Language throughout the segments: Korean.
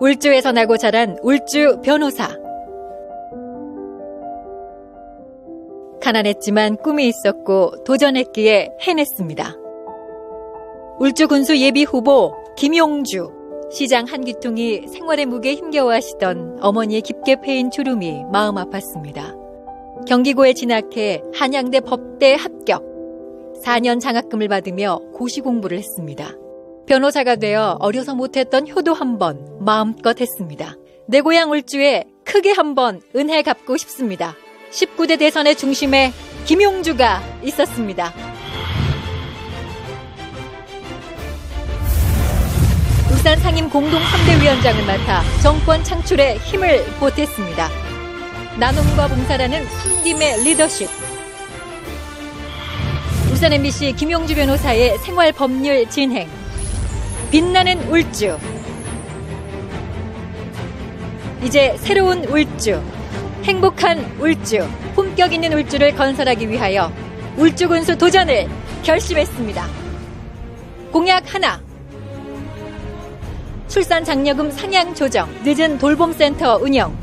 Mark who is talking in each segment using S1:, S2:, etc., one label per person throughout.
S1: 울주에서 나고 자란 울주 변호사. 가난했지만 꿈이 있었고 도전했기에 해냈습니다. 울주 군수 예비 후보 김용주. 시장 한 귀퉁이 생활의 무게 힘겨워하시던 어머니의 깊게 패인 주름이 마음 아팠습니다. 경기고에 진학해 한양대 법대 합격. 4년 장학금을 받으며 고시 공부를 했습니다. 변호사가 되어 어려서 못했던 효도 한 번 마음껏 했습니다. 내 고향 울주에 크게 한번 은혜 갚고 싶습니다. 19대 대선의 중심에 김용주가 있었습니다. 울산 상임 공동 3대 위원장을 맡아 정권 창출에 힘을 보탰습니다. 나눔과 봉사라는 숨김의 리더십. 울산 MBC 김용주 변호사의 생활 법률 진행. 빛나는 울주. 이제 새로운 울주. 행복한 울주, 품격 있는 울주를 건설하기 위하여 울주 군수 도전을 결심했습니다. 공약 하나. 출산 장려금 상향 조정, 늦은 돌봄센터 운영,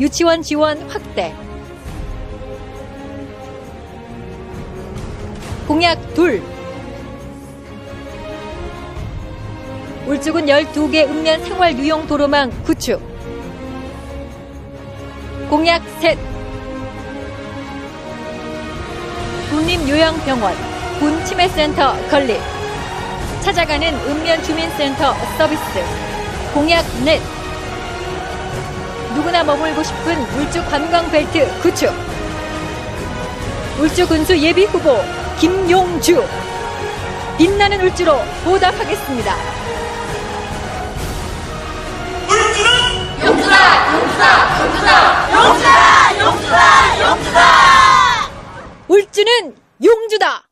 S1: 유치원 지원 확대. 공약 둘. 울주군 12개 읍면 생활 유용 도로망 구축. 공약 셋. 국립요양병원, 군치매센터 건립. 찾아가는 읍면 주민센터 서비스. 공약 넷. 누구나 머물고 싶은 울주 관광벨트 구축. 울주 군수 예비 후보 김용주. 빛나는 울주로 보답하겠습니다. 울주는 용주다!